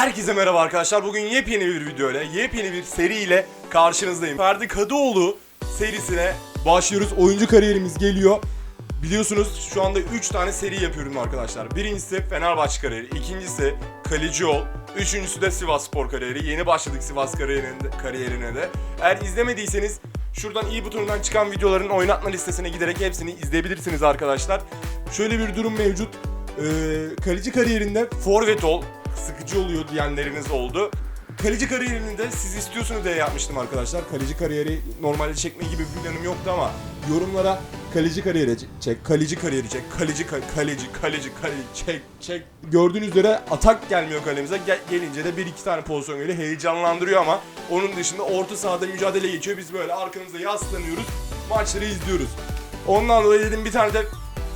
Herkese merhaba arkadaşlar. Bugün yepyeni bir video ile, yepyeni bir seri ile karşınızdayım. Ferdi Kadıoğlu serisine başlıyoruz. Oyuncu kariyerimiz geliyor. Biliyorsunuz şu anda 3 tane seri yapıyorum arkadaşlar. Birincisi Fenerbahçe kariyeri, ikincisi Kaleci Ol, üçüncüsü de Sivas Spor kariyeri. Yeni başladık Sivas kariyerine, kariyerine de. Eğer izlemediyseniz şuradan iyi butonundan çıkan videoların oynatma listesine giderek hepsini izleyebilirsiniz arkadaşlar. Şöyle bir durum mevcut. Ee, kaleci kariyerinde forvet ol, sıkıcı oluyor diyenleriniz oldu. Kaleci kariyerini de siz istiyorsunuz diye yapmıştım arkadaşlar. Kaleci kariyeri normalde çekme gibi bir planım yoktu ama yorumlara kaleci kariyeri çek, kaleci kariyeri çek, kaleci ka- kaleci kaleci kaleci çek çek. Gördüğünüz üzere atak gelmiyor kalemize. Gel- gelince de bir iki tane pozisyon geliyor. Heyecanlandırıyor ama onun dışında orta sahada mücadele geçiyor. Biz böyle arkamıza yaslanıyoruz. Maçları izliyoruz. Ondan dolayı dedim bir tane de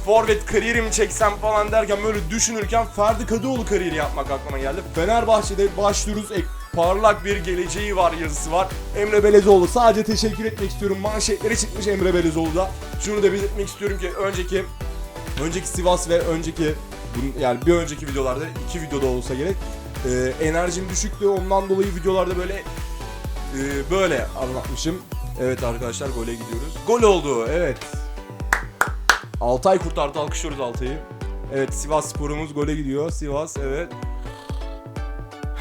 forvet kariyerimi çeksem falan derken böyle düşünürken Ferdi Kadıoğlu kariyeri yapmak aklıma geldi. Fenerbahçe'de başlıyoruz. Ek, parlak bir geleceği var yazısı var. Emre Belezoğlu sadece teşekkür etmek istiyorum. Manşetleri çıkmış Emre Belezoğlu'da. Şunu da belirtmek istiyorum ki önceki önceki Sivas ve önceki yani bir önceki videolarda iki videoda olsa gerek e, enerjim düşüktü. Ondan dolayı videolarda böyle e, böyle anlatmışım. Evet arkadaşlar gole gidiyoruz. Gol oldu evet. Altay kurtardı alkışlıyoruz Altay'ı. Evet Sivas sporumuz gole gidiyor. Sivas evet.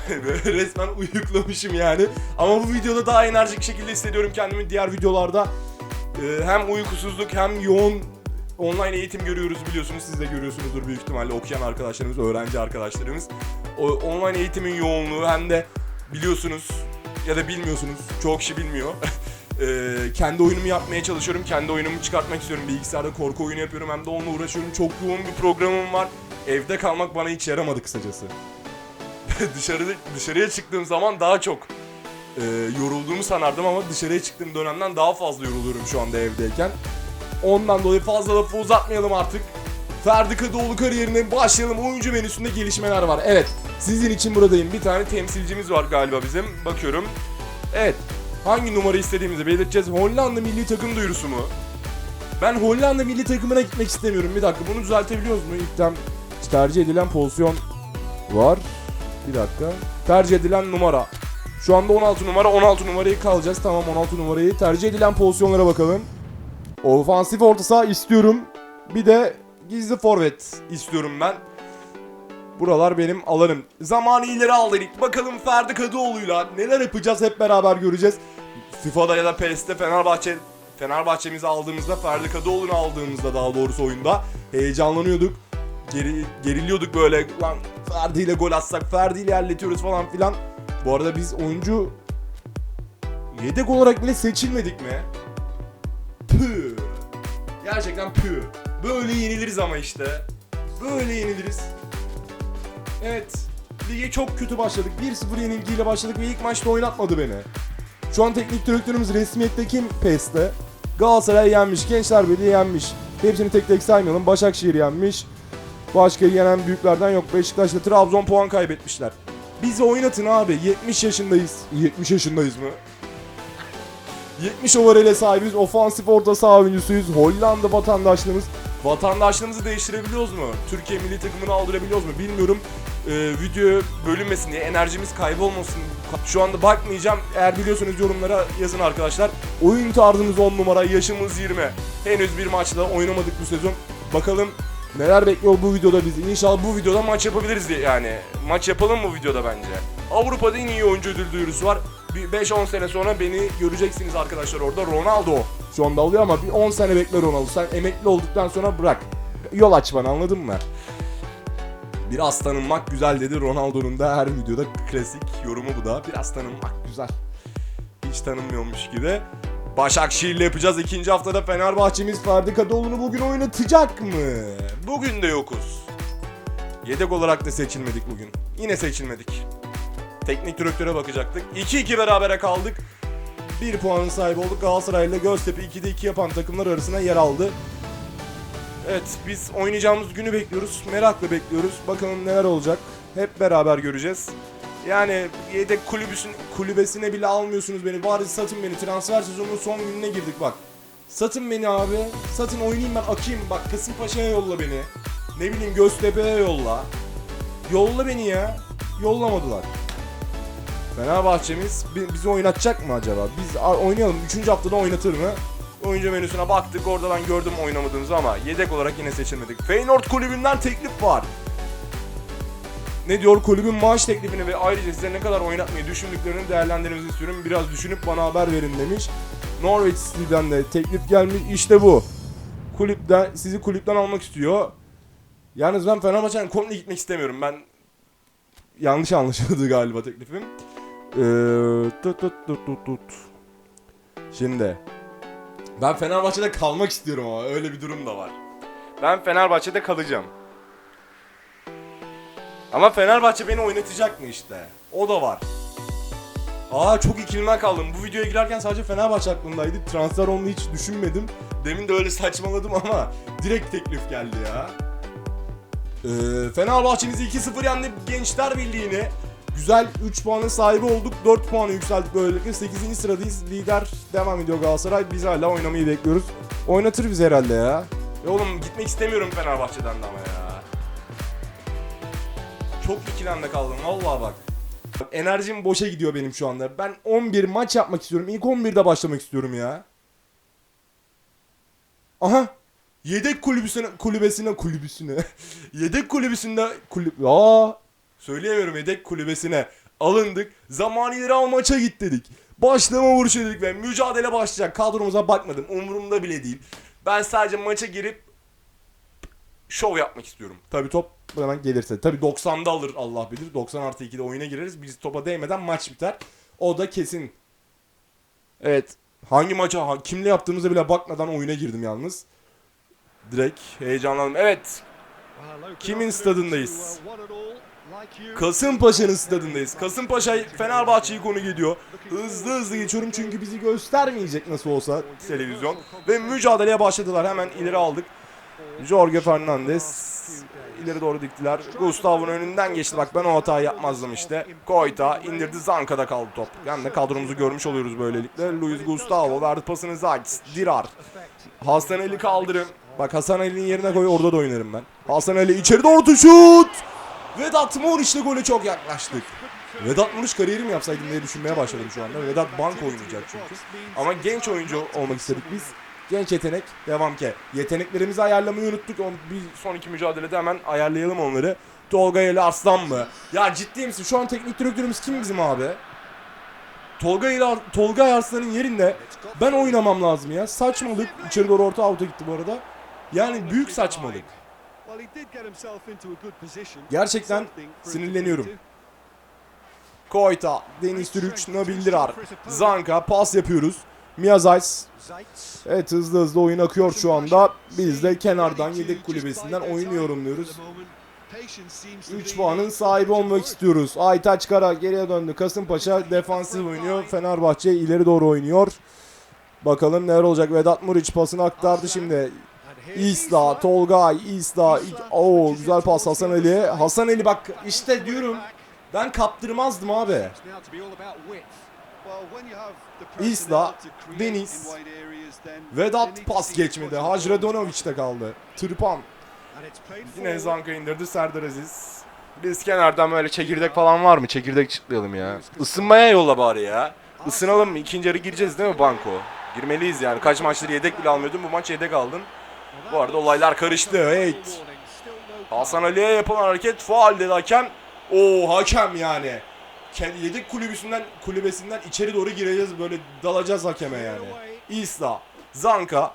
Böyle resmen uyuklamışım yani. Ama bu videoda daha enerjik şekilde hissediyorum kendimi. Diğer videolarda e, hem uykusuzluk hem yoğun online eğitim görüyoruz biliyorsunuz. Siz de görüyorsunuzdur büyük ihtimalle okuyan arkadaşlarımız, öğrenci arkadaşlarımız. O online eğitimin yoğunluğu hem de biliyorsunuz ya da bilmiyorsunuz. Çoğu kişi bilmiyor. Ee, kendi oyunumu yapmaya çalışıyorum. Kendi oyunumu çıkartmak istiyorum. Bilgisayarda korku oyunu yapıyorum. Hem de onunla uğraşıyorum. Çok yoğun bir programım var. Evde kalmak bana hiç yaramadı kısacası. Dışarı dışarıya çıktığım zaman daha çok e, yorulduğumu sanardım ama dışarıya çıktığım dönemden daha fazla yoruluyorum şu anda evdeyken. Ondan dolayı fazla lafı uzatmayalım artık. Ferdi Kadıoğlu kariyerine başlayalım. Oyuncu menüsünde gelişmeler var. Evet, sizin için buradayım. Bir tane temsilcimiz var galiba bizim. Bakıyorum. Evet, hangi numara istediğimizi belirteceğiz. Hollanda milli takım duyurusu mu? Ben Hollanda milli takımına gitmek istemiyorum. Bir dakika, bunu düzeltebiliyoruz mu? İlkten tercih edilen pozisyon var. Bir dakika. Tercih edilen numara. Şu anda 16 numara. 16 numarayı kalacağız. Tamam 16 numarayı. Tercih edilen pozisyonlara bakalım. Ofansif orta saha istiyorum. Bir de gizli forvet istiyorum ben. Buralar benim alanım. Zamanı ileri aldık. Bakalım Ferdi Kadıoğlu'yla neler yapacağız hep beraber göreceğiz. FIFA'da ya da PES'te Fenerbahçe Fenerbahçe'mizi aldığımızda Ferdi Kadıoğlu'nu aldığımızda daha doğrusu oyunda heyecanlanıyorduk. Geri, geriliyorduk böyle lan Ferdi ile gol atsak Ferdi ile ilerletiyoruz falan filan. Bu arada biz oyuncu yedek olarak bile seçilmedik mi? Püh. Gerçekten püh. Böyle yeniliriz ama işte. Böyle yeniliriz. Evet. Lige çok kötü başladık. 1-0 yenilgiyle başladık ve ilk maçta oynatmadı beni. Şu an teknik direktörümüz resmiyette kim PES'te? Galatasaray yenmiş, Gençler Birliği yenmiş. Hepsini tek tek saymayalım. Başakşehir yenmiş. Başka yenen büyüklerden yok. Beşiktaş'ta Trabzon puan kaybetmişler. Bizi oynatın abi. 70 yaşındayız. 70 yaşındayız mı? 70 overall'e sahibiz. Ofansif orta saha oyuncusuyuz. Hollanda vatandaşlığımız. Vatandaşlığımızı değiştirebiliyoruz mu? Türkiye milli takımını aldırabiliyoruz mu? Bilmiyorum. Ee, video bölünmesin diye enerjimiz kaybolmasın. Şu anda bakmayacağım. Eğer biliyorsanız yorumlara yazın arkadaşlar. Oyun tarzımız 10 numara, yaşımız 20. Henüz bir maçta oynamadık bu sezon. Bakalım neler bekliyor bu videoda bizi. İnşallah bu videoda maç yapabiliriz diye yani. Maç yapalım mı videoda bence? Avrupa'da en iyi oyuncu ödül duyurusu var. Bir 5-10 sene sonra beni göreceksiniz arkadaşlar orada. Ronaldo şu anda alıyor ama bir 10 sene bekle Ronaldo. Sen emekli olduktan sonra bırak. Yol aç bana anladın mı? Biraz tanınmak güzel dedi Ronaldo'nun da her videoda klasik yorumu bu da. Biraz tanınmak güzel. Hiç tanınmıyormuş gibi. Başakşehir'le yapacağız. ikinci haftada Fenerbahçe'miz Ferdi Kadıoğlu'nu bugün oynatacak mı? Bugün de yokuz. Yedek olarak da seçilmedik bugün. Yine seçilmedik. Teknik direktöre bakacaktık. 2-2 berabere kaldık. 1 puanın sahibi olduk. Galatasaray ile Göztepe 2'de 2 yapan takımlar arasına yer aldı. Evet biz oynayacağımız günü bekliyoruz. Merakla bekliyoruz. Bakalım neler olacak. Hep beraber göreceğiz. Yani yedek kulübüsün, kulübesine bile almıyorsunuz beni. Bari satın beni. Transfer sezonunun son gününe girdik bak. Satın beni abi. Satın oynayayım ben akayım. Bak Kasımpaşa'ya yolla beni. Ne bileyim Göztepe'ye yolla. Yolla beni ya. yollamadılar. Fenerbahçe'miz bi- bizi oynatacak mı acaba? Biz oynayalım. 3. haftada oynatır mı? Oyuncu menüsüne baktık. Orada ben gördüm oynamadığınızı ama yedek olarak yine seçilmedik. Feyenoord kulübünden teklif var. Ne diyor? Kulübün maaş teklifini ve ayrıca size ne kadar oynatmayı düşündüklerini değerlendirmenizi istiyorum. Biraz düşünüp bana haber verin demiş. Norwich City'den de teklif gelmiş. İşte bu. Kulüpten, sizi kulüpten almak istiyor. Yalnız ben Fenerbahçe'nin komple gitmek istemiyorum. Ben yanlış anlaşıldı galiba teklifim. Ee, tut tut tut tut tut. Şimdi ben Fenerbahçe'de kalmak istiyorum ama öyle bir durum da var. Ben Fenerbahçe'de kalacağım. Ama Fenerbahçe beni oynatacak mı işte? O da var. Aa çok ikilime kaldım. Bu videoya girerken sadece Fenerbahçe aklımdaydı. Transfer onu hiç düşünmedim. Demin de öyle saçmaladım ama direkt teklif geldi ya. Ee, Fenerbahçe'mizi 2-0 yendi Gençler Birliği'ni. Güzel 3 puanın sahibi olduk. 4 puanı yükseldik böylelikle. 8. sıradayız. Lider devam ediyor Galatasaray. Biz hala oynamayı bekliyoruz. Oynatır biz herhalde ya. E oğlum gitmek istemiyorum Fenerbahçe'den de ama ya. Çok ikilemde kaldım vallahi bak. Bak, Enerjim boşa gidiyor benim şu anda. Ben 11 maç yapmak istiyorum. İlk 11'de başlamak istiyorum ya. Aha. Yedek kulübüsüne kulübesine kulübüsüne. yedek kulübüsünde kulüp Aa. Söyleyemiyorum yedek kulübesine alındık. Zamanileri al maça git dedik. Başlama vuruşu dedik ve mücadele başlayacak. Kadromuza bakmadım. Umurumda bile değil. Ben sadece maça girip şov yapmak istiyorum. Tabi top hemen gelirse. Tabi 90'da alır Allah bilir. 90 artı 2'de oyuna gireriz. Biz topa değmeden maç biter. O da kesin. Evet. Hangi maça kimle yaptığımıza bile bakmadan oyuna girdim yalnız. Direkt heyecanlandım. Evet. Kimin stadındayız? Kasımpaşa'nın stadındayız. Kasımpaşa Fenerbahçe'yi konu ediyor. Hızlı hızlı geçiyorum çünkü bizi göstermeyecek nasıl olsa televizyon. Ve mücadeleye başladılar. Hemen ileri aldık. Jorge Fernandez ileri doğru diktiler. Gustavo'nun önünden geçti. Bak ben o hatayı yapmazdım işte. Koyta indirdi. Zanka'da kaldı top. Yani de kadromuzu görmüş oluyoruz böylelikle. Luis Gustavo verdi pasını Zayt. Dirar. Hasan Ali kaldırım. Bak Hasan Ali'nin yerine koy orada da oynarım ben. Hasan Ali içeri doğru şut. Vedat Muriç'le gole çok yaklaştık. Vedat Muriç kariyeri yapsaydım diye düşünmeye başladım şu anda. Vedat bank oynayacak çünkü. Ama genç oyuncu olmak istedik biz. Genç yetenek devam ki. Yeteneklerimizi ayarlamayı unuttuk. O bir sonraki mücadelede hemen ayarlayalım onları. Tolga ile Arslan mı? Ya ciddi misin? Şu an teknik direktörümüz kim bizim abi? Tolga ile Tolga Arslan'ın yerinde ben oynamam lazım ya. Saçmalık. İçeri doğru orta avuta gitti bu arada. Yani büyük saçmalık. Gerçekten sinirleniyorum. Koyta, Deniz Türüç, Nabil Dirar, Zanka pas yapıyoruz. Miyazays. Evet hızlı hızlı oyun akıyor şu anda. Biz de kenardan yedek kulübesinden oyun yorumluyoruz. 3 puanın sahibi olmak istiyoruz. Aytaç Kara geriye döndü. Kasımpaşa defansif oynuyor. Fenerbahçe ileri doğru oynuyor. Bakalım neler olacak. Vedat Muriç pasını aktardı şimdi. İsla, Tolgay, İsla. Oo güzel pas Hasan Ali. Hasan Ali bak işte diyorum. Ben kaptırmazdım abi. İsla, Deniz, Vedat pas geçmedi. Hacradonovic de kaldı. Tırpan. Yine Zanka indirdi Serdar Aziz. Biz kenardan böyle çekirdek falan var mı? Çekirdek çıtlayalım ya. Isınmaya yolla bari ya. Isınalım. İkinci yarı gireceğiz değil mi Banko? Girmeliyiz yani. Kaç maçları yedek bile almıyordun. Bu maç yedek aldın. Bu arada olaylar karıştı. Evet. Hasan Ali'ye yapılan hareket faal dedi hakem. Oo hakem yani. Yedek kulübüsünden kulübesinden içeri doğru gireceğiz böyle dalacağız hakeme yani. İsla, Zanka,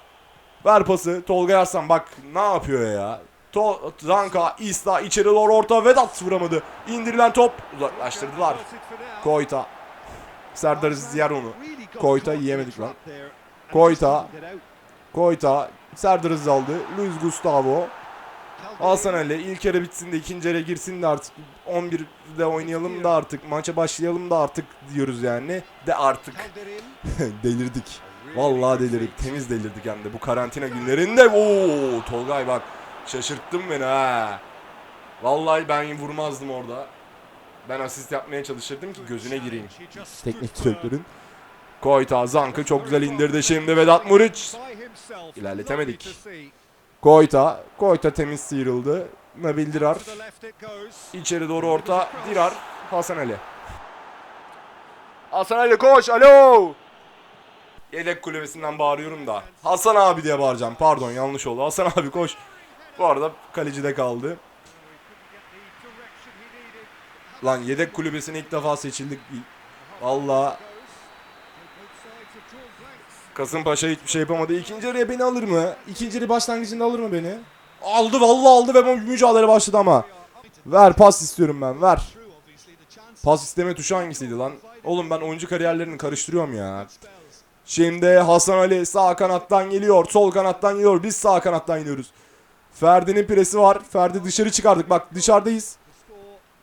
ver pası Tolga Arslan bak ne yapıyor ya. To Zanka, İsla içeri doğru orta Vedat vuramadı. İndirilen top uzaklaştırdılar. Koyta. Serdar Aziz yer onu. Koyta yiyemedik lan. Koyta. Koyta. Serdar Aziz aldı. Luis Gustavo. Hasan Ali ilk yarı bitsin de ikinci yarı girsin de artık 11'de oynayalım da artık maça başlayalım da artık diyoruz yani. De artık delirdik. Vallahi delirdik. Temiz delirdik hem de bu karantina günlerinde. Oo Tolgay bak şaşırttın beni ha. Vallahi ben vurmazdım orada. Ben asist yapmaya çalışırdım ki gözüne gireyim. Teknik direktörün. Koyta Zankı çok güzel indirdi şimdi Vedat Muriç. İlerletemedik. Koyta. Koyta temiz sıyrıldı. Nabil Dirar. İçeri doğru orta. Dirar. Hasan Ali. Hasan Ali koş. Alo. Yedek kulübesinden bağırıyorum da. Hasan abi diye bağıracağım. Pardon yanlış oldu. Hasan abi koş. Bu arada kalecide kaldı. Lan yedek kulübesine ilk defa seçildik. Valla Kasımpaşa hiçbir şey yapamadı. İkinci yarıya beni alır mı? İkinci yarı başlangıcında alır mı beni? Aldı vallahi aldı ve mücadele başladı ama. Ver pas istiyorum ben ver. Pas isteme tuşu hangisiydi lan? Oğlum ben oyuncu kariyerlerini karıştırıyorum ya. Şimdi Hasan Ali sağ kanattan geliyor. Sol kanattan geliyor. Biz sağ kanattan gidiyoruz. Ferdi'nin presi var. Ferdi dışarı çıkardık. Bak dışarıdayız.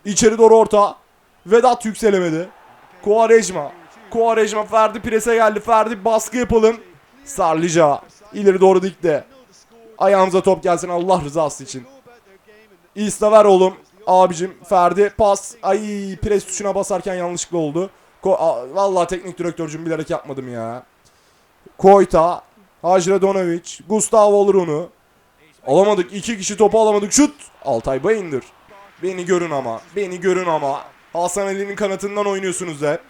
İçeri doğru orta. Vedat yükselemedi. Kovarejma. Kovarejma Ferdi prese geldi. Ferdi baskı yapalım. Sarlıca. ileri doğru dikti. Ayağımıza top gelsin Allah rızası için. İsta ver oğlum. Abicim Ferdi pas. Ay pres tuşuna basarken yanlışlıkla oldu. Ko Aa, vallahi teknik direktörcüm bilerek yapmadım ya. Koyta. Hajradonovic. Gustavo olur onu. Alamadık. iki kişi topu alamadık. Şut. Altay Bayındır. Beni görün ama. Beni görün ama. Hasan Ali'nin kanatından oynuyorsunuz hep.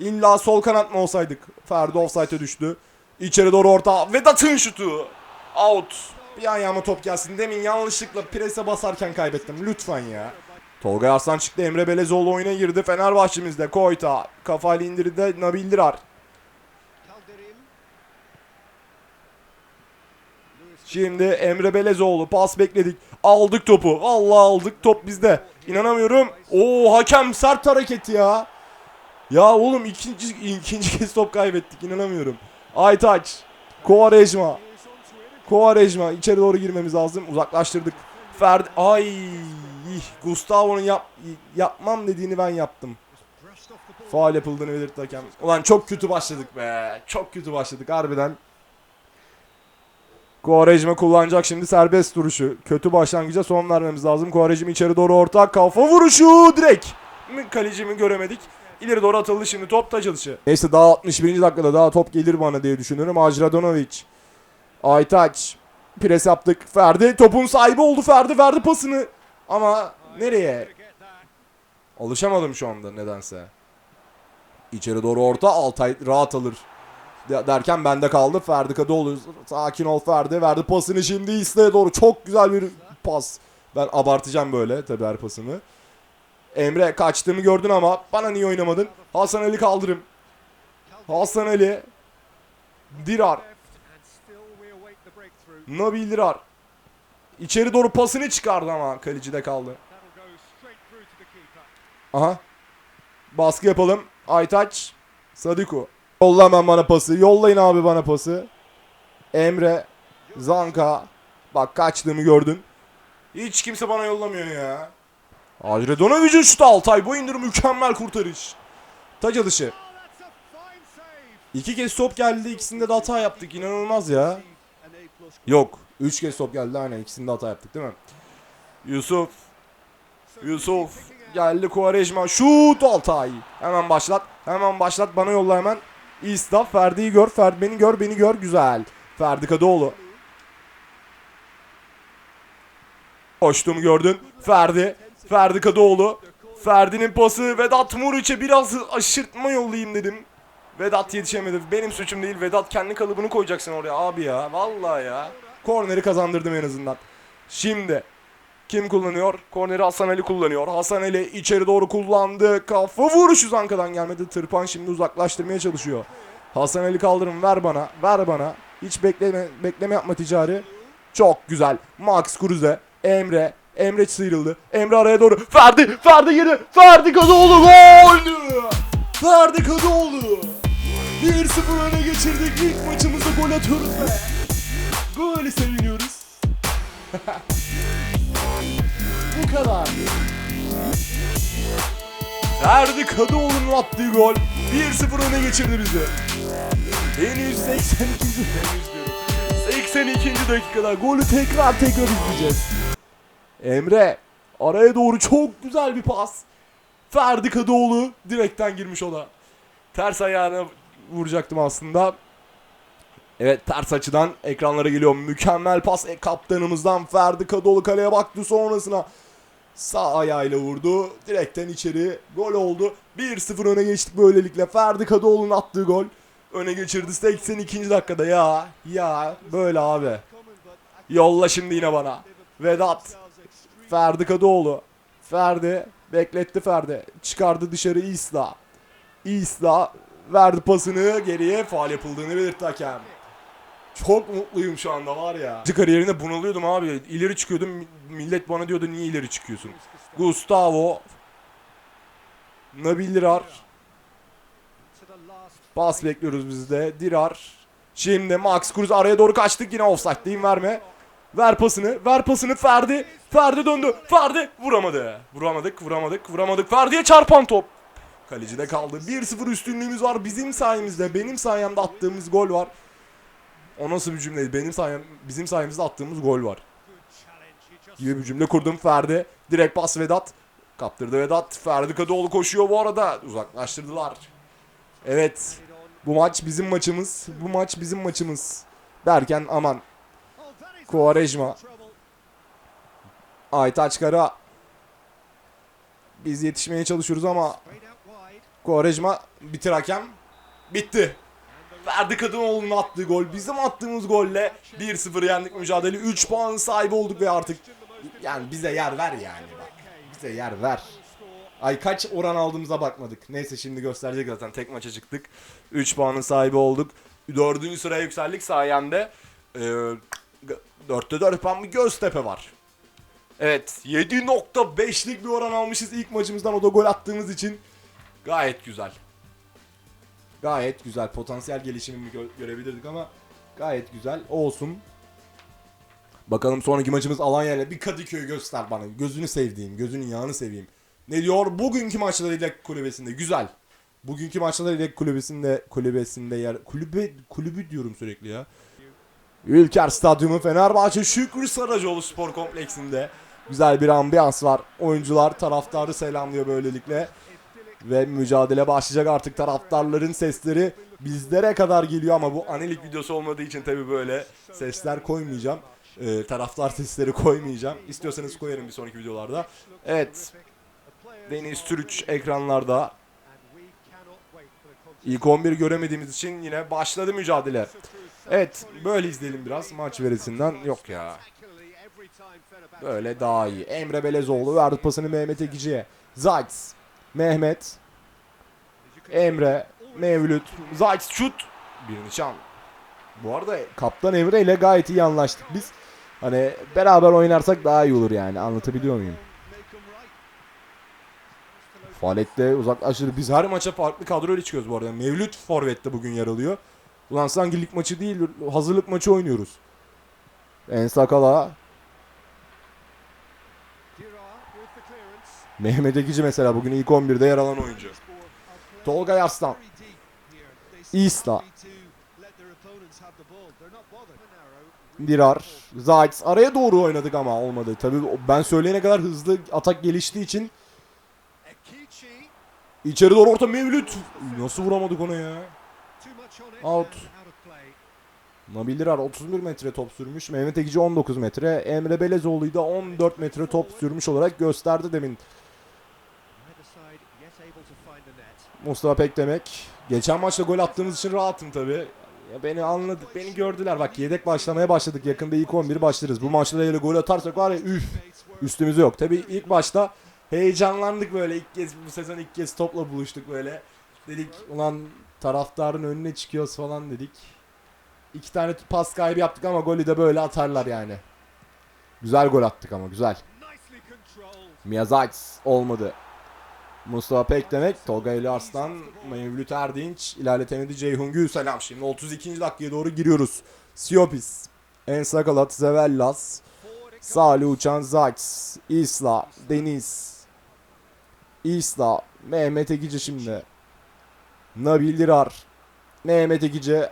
İlla sol kanat mı olsaydık? Ferdi offside'e düştü. İçeri doğru orta. Vedat'ın şutu. Out. Bir ayağıma top gelsin. Demin yanlışlıkla prese basarken kaybettim. Lütfen ya. Tolga Arslan çıktı. Emre Belezoğlu oyuna girdi. Fenerbahçe'mizde. Koyta. Kafayla indirdi. Nabil Dirar. Şimdi Emre Belezoğlu pas bekledik. Aldık topu. Allah aldık top bizde. İnanamıyorum. Oo hakem sert hareket ya. Ya oğlum ikinci ikinci kez top kaybettik. İnanamıyorum. Aytaç. Kovarejma. Kovarejma içeri doğru girmemiz lazım. Uzaklaştırdık. Ferdi ay Gustavo'nun yap, yapmam dediğini ben yaptım. Faal yapıldığını belirtti hakem. Ulan çok kötü başladık be. Çok kötü başladık harbiden. Kovarejma kullanacak şimdi serbest duruşu. Kötü başlangıca son vermemiz lazım. Kovarejma içeri doğru orta kafa vuruşu direkt. Mi- Kalecimi göremedik. İleri doğru atıldı şimdi top açılışı. Neyse daha 61. dakikada daha top gelir bana diye düşünüyorum. Ajradonovic. Aytaç. Pres yaptık. Ferdi topun sahibi oldu Ferdi verdi pasını. Ama nereye? Alışamadım şu anda nedense. İçeri doğru orta Altay rahat alır. De- derken bende kaldı. Ferdi Kadıoğlu sakin ol Ferdi. Verdi pasını şimdi İsle'ye doğru. Çok güzel bir pas. Ben abartacağım böyle tabii her pasımı. Emre kaçtığımı gördün ama bana niye oynamadın? Hasan Ali kaldırım. Hasan Ali. Dirar. Nabil Dirar. İçeri doğru pasını çıkardı ama kalecide kaldı. Aha. Baskı yapalım. Aytaç. Sadiku. Yolla hemen bana pası. Yollayın abi bana pası. Emre. Zanka. Bak kaçtığımı gördün. Hiç kimse bana yollamıyor ya. Adredonovic'in şutu Altay. Bu indir mükemmel kurtarış. Taç alışı. İki kez top geldi. ikisinde de hata yaptık. İnanılmaz ya. Yok. Üç kez top geldi. Aynen ikisinde hata yaptık değil mi? Yusuf. Yusuf. Geldi Kuvarejma. Şut Altay. Hemen başlat. Hemen başlat. Bana yolla hemen. İsta. Ferdi'yi gör. Ferdi beni gör. Beni gör. Güzel. Ferdi Kadıoğlu. Koştuğumu gördün. Ferdi. Ferdi Kadıoğlu. Ferdi'nin pası Vedat Muriç'e biraz aşırtma yollayayım dedim. Vedat yetişemedi. Benim suçum değil. Vedat kendi kalıbını koyacaksın oraya abi ya. Vallahi ya. Korneri kazandırdım en azından. Şimdi kim kullanıyor? Korneri Hasan Ali kullanıyor. Hasan Ali içeri doğru kullandı. Kafa vuruşu Zanka'dan gelmedi. Tırpan şimdi uzaklaştırmaya çalışıyor. Hasan Ali kaldırım ver bana. Ver bana. Hiç bekleme bekleme yapma ticari. Çok güzel. Max Kruse. Emre. Emre sıyrıldı. Emre araya doğru. Ferdi. Ferdi girdi. Ferdi Kadıoğlu gol. Ferdi Kadıoğlu. 1-0 öne geçirdik. İlk maçımızda gol atıyoruz be. Böyle seviniyoruz. Bu kadar. Ferdi Kadıoğlu'nun attığı gol 1-0 öne geçirdi bizi. Henüz 82. henüz diyorum. 82. dakikada golü tekrar tekrar izleyeceğiz. Emre araya doğru çok güzel bir pas. Ferdi Kadıoğlu direkten girmiş ona. Ters ayağına vuracaktım aslında. Evet ters açıdan ekranlara geliyor. Mükemmel pas e, kaptanımızdan Ferdi Kadıoğlu kaleye baktı sonrasına. Sağ ayağıyla vurdu. Direkten içeri gol oldu. 1-0 öne geçtik böylelikle. Ferdi Kadıoğlu'nun attığı gol. Öne geçirdi 82. dakikada ya. Ya böyle abi. Yolla şimdi yine bana. Vedat. Ferdi Kadıoğlu. Ferdi. Bekletti Ferdi. Çıkardı dışarı İsla. İsla verdi pasını geriye faal yapıldığını belirtti hakem. Çok mutluyum şu anda var ya. Kariyerinde bunalıyordum abi. İleri çıkıyordum. Millet bana diyordu niye ileri çıkıyorsun? Gustavo. Nabil Dirar. Pas bekliyoruz biz de. Dirar. Şimdi Max Cruz araya doğru kaçtık. Yine offside'deyim verme. Ver pasını. Ver pasını Ferdi. Ferdi döndü. Ferdi vuramadı. Vuramadık. Vuramadık. Vuramadık. Ferdi'ye çarpan top. Kalecide kaldı. 1-0 üstünlüğümüz var. Bizim sayemizde, benim sayemde attığımız gol var. O nasıl bir cümleydi? Benim sayem, bizim sayemizde attığımız gol var. Gibi bir cümle kurdum. Ferdi. Direkt pas Vedat. Kaptırdı Vedat. Ferdi Kadıoğlu koşuyor bu arada. Uzaklaştırdılar. Evet. Bu maç bizim maçımız. Bu maç bizim maçımız. Derken aman. Quaresma. Aytaç Kara. Biz yetişmeye çalışıyoruz ama Quaresma bitir hakem. Bitti. Ferdi Kadıoğlu'nun attığı gol. Bizim attığımız golle 1-0 yendik mücadele. 3 puan sahibi olduk ve artık yani bize yer ver yani bak. Bize yer ver. Ay kaç oran aldığımıza bakmadık. Neyse şimdi gösterecek zaten. Tek maça çıktık. 3 puanın sahibi olduk. 4. sıraya yükseldik sayende. Ee, 4'te 4 puan bir Göztepe var. Evet 7.5'lik bir oran almışız ilk maçımızdan o da gol attığımız için. Gayet güzel. Gayet güzel. Potansiyel gelişimimi gö- görebilirdik ama gayet güzel. Olsun. Bakalım sonraki maçımız Alanya ile bir Kadıköy göster bana. Gözünü sevdiğim, gözünün yağını seveyim. Ne diyor? Bugünkü maçlarıyla kulübesinde. Güzel. Bugünkü maçlarıyla kulübesinde kulübesinde yer kulübe kulübü diyorum sürekli ya. Ülker Stadyumu Fenerbahçe Şükrü Saracoğlu Spor Kompleksinde güzel bir ambiyans var. Oyuncular taraftarı selamlıyor böylelikle. Ve mücadele başlayacak artık taraftarların sesleri bizlere kadar geliyor ama bu anelik videosu olmadığı için tabi böyle sesler koymayacağım. Ee, taraftar sesleri koymayacağım. İstiyorsanız koyarım bir sonraki videolarda. Evet. Deniz Türüç ekranlarda. İlk 11 göremediğimiz için yine başladı mücadele. Evet böyle izleyelim biraz maç verisinden. Yok ya. Böyle daha iyi. Emre Belezoğlu verdi pasını Mehmet Ekici'ye. Zayt. Mehmet. Emre. Mevlüt. Zayt şut. Bir nişan. Bu arada Kaptan Emre ile gayet iyi anlaştık biz. Hani beraber oynarsak daha iyi olur yani. Anlatabiliyor muyum? Faalette uzaklaştırdı. Biz her maça farklı kadroyla çıkıyoruz bu arada. Mevlüt Forvet'te bugün yer alıyor. Ulan sanki lig maçı değil, hazırlık maçı oynuyoruz. En Sakala. Mehmet Ekici mesela bugün ilk 11'de yer alan oyuncu. Tolga Yarslan. İsta. Dirar. Zayt. Araya doğru oynadık ama olmadı. Tabii ben söyleyene kadar hızlı atak geliştiği için içeri doğru orta Mevlüt. Nasıl vuramadık ona ya? Out. Nabil Dirar 31 metre top sürmüş. Mehmet Ekici 19 metre. Emre Belezoğlu'yu da 14 metre top sürmüş olarak gösterdi demin. Mustafa Pekdemek. Geçen maçta gol attığımız için rahatım tabi. Ya beni anladı, beni gördüler. Bak yedek başlamaya başladık. Yakında ilk 11 başlarız. Bu maçta da gol atarsak var ya üf. Üstümüzde yok. Tabi ilk başta heyecanlandık böyle. ilk kez bu sezon ilk kez topla buluştuk böyle. Dedik ulan taraftarın önüne çıkıyoruz falan dedik. İki tane pas kaybı yaptık ama golü de böyle atarlar yani. Güzel gol attık ama güzel. Miyazaki olmadı. Mustafa Pekdemek, Tolga Ali Arslan, Mevlüt Erdinç, ilerletemedi Ceyhun Gül selam. Şimdi 32. dakikaya doğru giriyoruz. Siopis, Ensakalat, Zevellas, Salih Uçan, Zayt, İsla, Deniz, İsla, Mehmet Ekici şimdi. Nabil Dirar, Mehmet Ekici.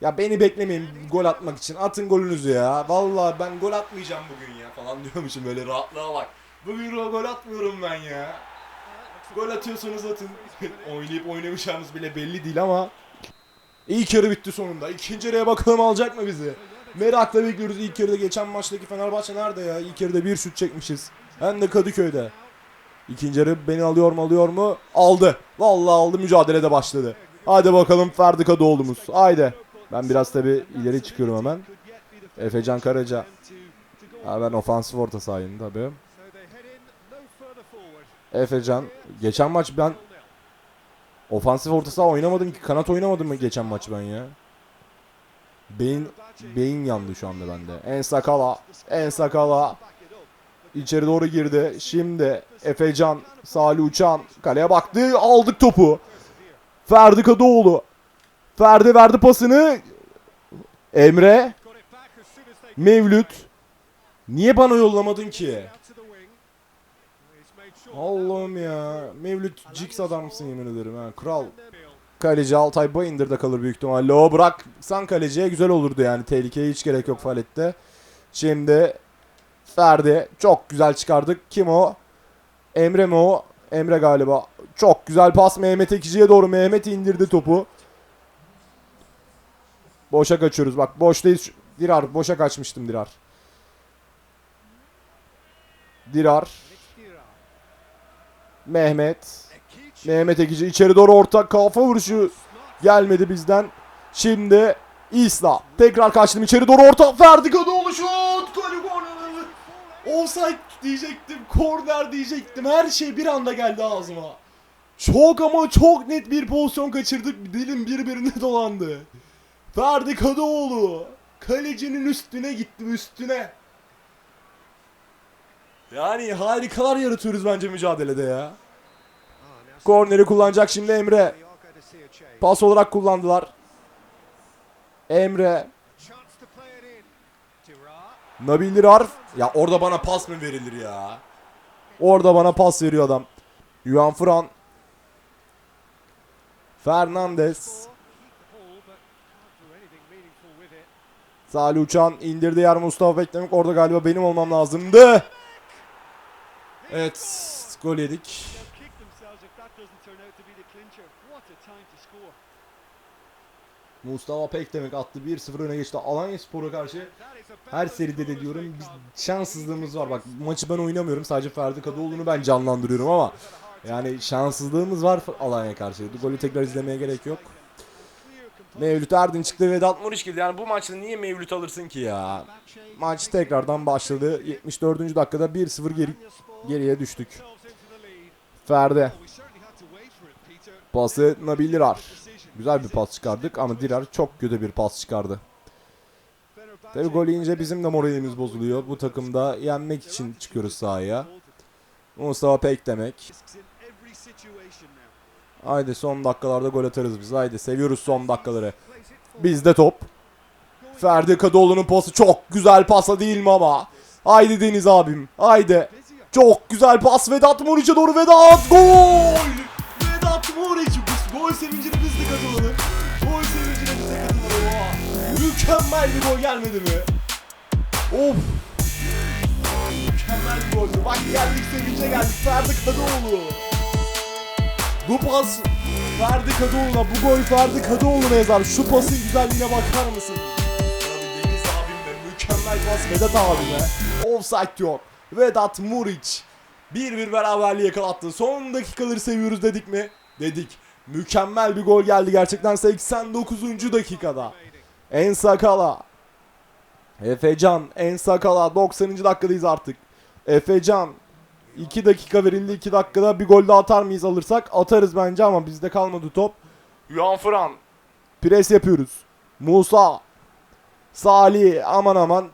Ya beni beklemeyin gol atmak için. Atın golünüzü ya. Vallahi ben gol atmayacağım bugün ya falan diyormuşum böyle rahatlığa bak. Bugün gol atmıyorum ben ya. Gol atıyorsanız atın. Oynayıp oynamayacağımız bile belli değil ama İlk yarı bitti sonunda. İkinci yarıya bakalım alacak mı bizi? Merakla bekliyoruz. İlk yarıda geçen maçtaki Fenerbahçe nerede ya? İlk yarıda bir şut çekmişiz. Hem de Kadıköy'de. İkinci yarı beni alıyor mu alıyor mu? Aldı. Vallahi aldı mücadelede başladı. Hadi bakalım Ferdi Kadıoğlu'muz. Haydi. Ben biraz tabi ileri çıkıyorum hemen. Efecan Karaca. Ha, ben ofansif orta sahayım tabi. Efecan. Geçen maç ben ofansif orta saha oynamadım ki. Kanat oynamadım mı geçen maç ben ya? Beyin beyin yandı şu anda bende. En sakala. En sakala. İçeri doğru girdi. Şimdi Efecan, Salih Uçan kaleye baktı. Aldık topu. Ferdi Kadıoğlu. Ferdi verdi pasını. Emre. Mevlüt. Niye bana yollamadın ki? Allah'ım ya. Mevlüt Cix adamsın yemin ederim ha. Kral. Kaleci Altay Bayındır'da kalır büyük ihtimalle. O bırak san kaleciye güzel olurdu yani. Tehlikeye hiç gerek yok Falet'te. Şimdi Ferdi çok güzel çıkardık. Kim o? Emre mi o? Emre galiba. Çok güzel pas Mehmet Ekici'ye doğru. Mehmet indirdi topu. Boşa kaçıyoruz. Bak boştayız. Dirar. Boşa kaçmıştım Dirar. Dirar. Mehmet. Mehmet Ekici içeri doğru orta kafa vuruşu gelmedi bizden. Şimdi İsla tekrar kaçtım içeri doğru orta Ferdi Kadıoğlu şut Offside diyecektim korner diyecektim her şey bir anda geldi ağzıma. Çok ama çok net bir pozisyon kaçırdık dilim birbirine dolandı. Ferdi Kadıoğlu kalecinin üstüne gitti üstüne. Yani harikalar yaratıyoruz bence mücadelede ya. Korneri kullanacak şimdi Emre. Pas olarak kullandılar. Emre. Nabil Dirar. Ya orada bana pas mı verilir ya? Orada bana pas veriyor adam. Juan Fran. Fernandez. Salih Uçan indirdi yer Mustafa beklemek. Orada galiba benim olmam lazımdı. Evet. Gol yedik. Mustafa Pek demek attı 1-0 öne geçti Alanya Spor'a karşı. Her seride de diyorum biz şanssızlığımız var. Bak maçı ben oynamıyorum. Sadece Ferdi Kadıoğlu'nu ben canlandırıyorum ama yani şanssızlığımız var Alanya karşı. Golü tekrar izlemeye gerek yok. Mevlüt Erdin çıktı Vedat Muriç girdi. Yani bu maçta niye Mevlüt alırsın ki ya? Maç tekrardan başladı. 74. dakikada 1-0 geri, geriye düştük. Ferdi. Pası Nabil Dirar. Güzel bir pas çıkardık ama Dirar çok kötü bir pas çıkardı. Tabi gol yiyince bizim de moralimiz bozuluyor. Bu takımda yenmek için çıkıyoruz sahaya. Mustafa Pek demek. Haydi son dakikalarda gol atarız biz. Haydi seviyoruz son dakikaları. Bizde top. Ferdi Kadıoğlu'nun pası çok güzel pasa değil mi ama? Haydi Deniz abim. Haydi. Çok güzel pas Vedat Muriç'e doğru Vedat. Gol! Vedat Muriç. Gol sevincini biz de katılalım. Gol sevincine biz de katılalım. Oha. Mükemmel bir gol gelmedi mi? Of. Mükemmel bir goldü. Bak geldik sevince geldik. Ferdi Kadıoğlu. Bu pas Ferdi Kadıoğlu'na. Bu gol Ferdi Kadıoğlu'na yazar. Şu pasın güzelliğine bakar mısın? Tabii Deniz abim be. Mükemmel pas Vedat abime. Offside yok. Vedat Muriç. 1-1 beraberliği yakalattı. Son dakikaları seviyoruz dedik mi? Dedik. Mükemmel bir gol geldi gerçekten 89. dakikada. En Sakala. Efecan, En Sakala 90. dakikadayız artık. Efecan 2 dakika verildi 2 dakikada bir gol daha atar mıyız alırsak? Atarız bence ama bizde kalmadı top. Juan Fran. Pres yapıyoruz. Musa. Salih aman aman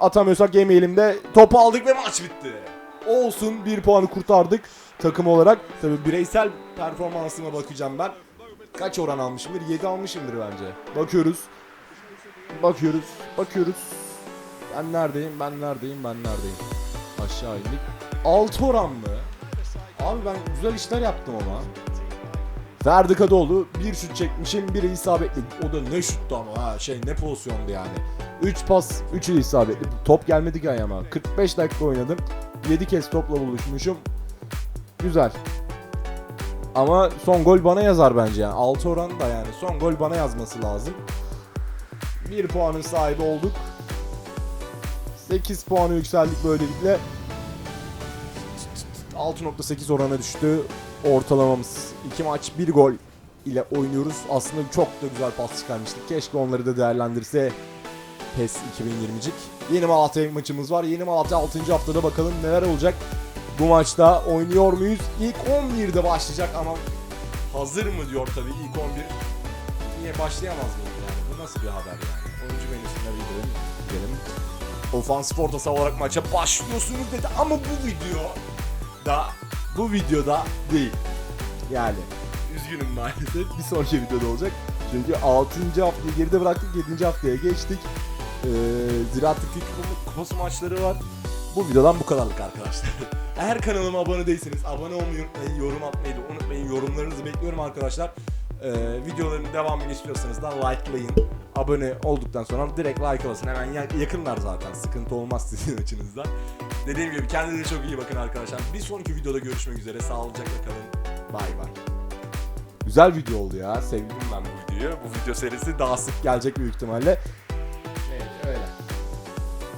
atamıyorsak yemeyelim de topu aldık ve maç bitti. Olsun bir puanı kurtardık takım olarak. Tabi bireysel performansıma bakacağım ben. Kaç oran almışımdır? 7 almışımdır bence. Bakıyoruz. Bakıyoruz. Bakıyoruz. Ben neredeyim? Ben neredeyim? Ben neredeyim? Aşağı indik. 6 oran mı? Abi ben güzel işler yaptım ama. Ferdi Kadıoğlu bir şut çekmişim biri isabetli. O da ne şuttu ama ha şey ne pozisyondu yani. 3 pas 3'ü isabetli. Top gelmedi ki ayağıma. 45 dakika oynadım. 7 kez topla buluşmuşum. Güzel. Ama son gol bana yazar bence yani. 6 oran da yani son gol bana yazması lazım. 1 puanın sahibi olduk. 8 puanı yükseldik böylelikle. 6.8 orana düştü ortalamamız. 2 maç 1 gol ile oynuyoruz. Aslında çok da güzel pas çıkarmıştık. Keşke onları da değerlendirse PES 2020'cik. Yeni Malatya maçımız var. Yeni Malatya 6. haftada bakalım neler olacak. Bu maçta oynuyor muyuz? İlk 11'de başlayacak ama hazır mı diyor tabii ilk 11. Niye başlayamaz mı yani? Bu nasıl bir haber yani? Oyuncu menüsüne bir gidelim. gidelim. Ofansif orta saha olarak maça başlıyorsunuz dedi ama bu video da bu videoda değil. Yani üzgünüm maalesef bir sonraki videoda olacak. Çünkü 6. haftayı geride bıraktık 7. haftaya geçtik. Ee, Ziraat Türkiye Kupası maçları var. Bu videodan bu kadarlık arkadaşlar. Eğer kanalıma abone değilseniz abone olmayı unutmayın, yorum atmayı da unutmayın. Yorumlarınızı bekliyorum arkadaşlar. Ee, videoların devamını istiyorsanız da likelayın. Abone olduktan sonra direkt like basın. Hemen ya- yakınlar zaten. Sıkıntı olmaz sizin açınızdan. Dediğim gibi kendinize çok iyi bakın arkadaşlar. Bir sonraki videoda görüşmek üzere. Sağlıcakla kalın. Bay bay. Güzel video oldu ya. Sevdim ben bu videoyu. Bu video serisi daha sık gelecek büyük ihtimalle. Evet öyle.